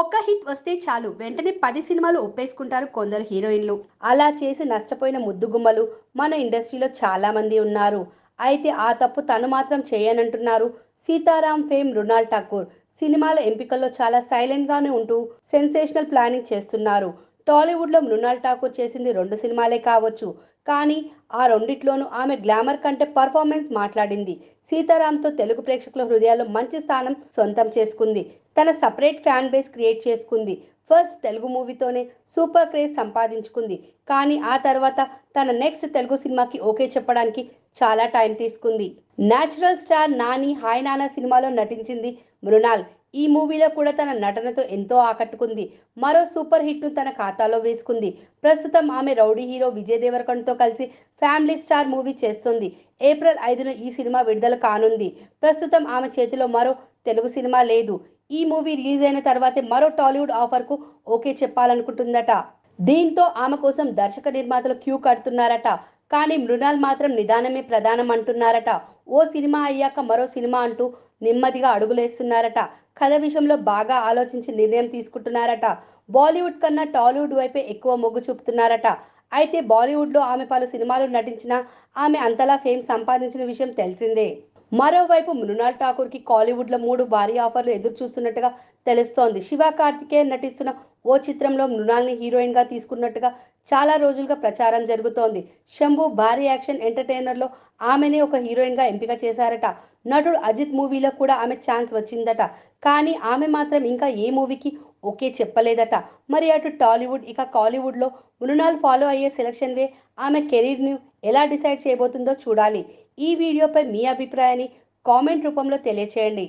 ఒక్క హిట్ వస్తే చాలు. వెంటనే పది సినిమాలు ఒప్పేసుకుంటారు కొందరు హీరోయిన్లు. అలా చేసి నష్టపోయిన ముద్దుగుమ్మలు మన ఇండస్ట్రీలో చాలామంది ఉన్నారు. అయితే ఆ తప్పు తను మాత్రం చేయనంటున్నారు సీతారాం ఫేమ్ రుణాల్ ఠాకూర్. సినిమాల ఎంపికల్లో చాలా సైలెంట్గానే ఉంటూ సెన్సేషనల్ ప్లానింగ్ చేస్తున్నారు. టాలీవుడ్లో మృణాల్ ఠాకూర్ చేసింది రెండు సినిమాలే కావచ్చు. కానీ ఆ రెండిట్లోనూ ఆమె గ్లామర్ కంటే పర్ఫార్మెన్స్ మాట్లాడింది. సీతారాంతో తెలుగు ప్రేక్షకుల హృదయాల్లో మంచి స్థానం సొంతం చేసుకుంది. తన సపరేట్ ఫ్యాన్ బేస్ క్రియేట్ చేసుకుంది. ఫస్ట్ తెలుగు మూవీతోనే సూపర్ క్రేజ్ సంపాదించుకుంది. కానీ ఆ తర్వాత తన నెక్స్ట్ తెలుగు సినిమాకి ఓకే చెప్పడానికి చాలా టైం తీసుకుంది. న్యాచురల్ స్టార్ నాని హాయ్ నానా సినిమాలో నటించింది మృణాల్. ఈ మూవీలో కూడా తన నటనతో ఎంతో ఆకట్టుకుంది. మరో సూపర్ హిట్ను తన ఖాతాలో వేసుకుంది. ప్రస్తుతం ఆమె రౌడీ హీరో విజయ్ దేవరకొండతో కలిసి ఫ్యామిలీ స్టార్ మూవీ చేస్తుంది. ఏప్రిల్ ఐదున ఈ సినిమా విడుదల కానుంది. ప్రస్తుతం ఆమె చేతిలో మరో తెలుగు సినిమా లేదు. ఈ మూవీ రిలీజ్ అయిన తర్వాతే మరో టాలీవుడ్ ఆఫర్కు ఓకే చెప్పాలనుకుంటుందట. దీంతో ఆమె కోసం దర్శక నిర్మాతలు క్యూ కడుతున్నారట. కానీ మృణాల్ మాత్రం నిదానమే ప్రధానం అంటున్నారట ఓ సినిమా అయ్యాక మరో సినిమా అంటూ నెమ్మదిగా అడుగులేస్తున్నారట. కథ విషయంలో బాగా ఆలోచించి నిర్ణయం తీసుకుంటున్నారట. బాలీవుడ్ కన్నా టాలీవుడ్ వైపే ఎక్కువ మొగ్గు చూపుతున్నారట. అయితే బాలీవుడ్లో ఆమె పలు సినిమాలు నటించినా ఆమె అంతలా ఫేమ్ సంపాదించిన విషయం తెలిసిందే. మరోవైపు మృణాల్ ఠాకూర్కి కాలీవుడ్లో మూడు భారీ ఆఫర్లు ఎదురు చూస్తున్నట్టుగా తెలుస్తోంది. శివ కార్తికేయన్ నటిస్తున్న ఓ చిత్రంలో మృణాల్ని హీరోయిన్గా తీసుకున్నట్టుగా చాలా రోజులుగా ప్రచారం జరుగుతోంది. శంభు భారీ యాక్షన్ ఎంటర్టైనర్లో ఆమెనే ఒక హీరోయిన్గా ఎంపిక చేశారట. నటుడు అజిత్ మూవీలో కూడా ఆమె ఛాన్స్ వచ్చిందట. కానీ ఆమె మాత్రం ఇంకా ఏ మూవీకి ఓకే చెప్పలేదట. మరి అటు టాలీవుడ్ ఇక కాలీవుడ్లో మృణాల్ ఫాలో అయ్యే సెలక్షన్ వే ఆమె కెరీర్ని ఎలా డిసైడ్ చేయబోతుందో చూడాలి. ఈ వీడియోపై మీ అభిప్రాయాన్ని కామెంట్ రూపంలో తెలియచేయండి.